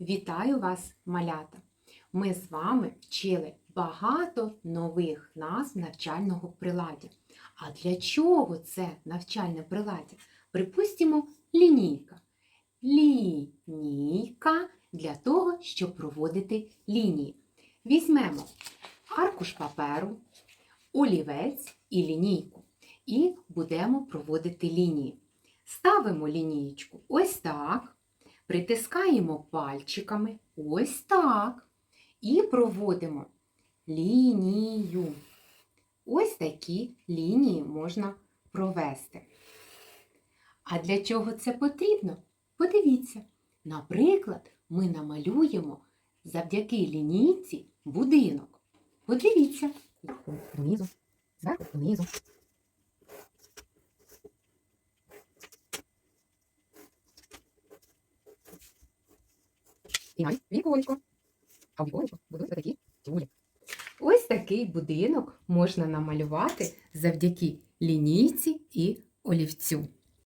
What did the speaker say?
Вітаю вас, малята! Ми з вами вчили багато нових назв навчального приладдя. А для чого це навчальне приладдя? Припустимо, лінійка. Лінійка для того, щоб проводити лінії. Візьмемо аркуш паперу, олівець і лінійку. І будемо проводити лінії. Ставимо лінієчку ось так. Притискаємо пальчиками ось так. І проводимо лінію. Ось такі лінії можна провести. А для чого це потрібно? Подивіться. Наприклад, ми намалюємо завдяки лінійці будинок. Подивіться. Донизу, зверху донизу. І віконечко. А в віконечко будуть такі тюлі. Ось такий будинок можна намалювати завдяки лінійці і олівцю.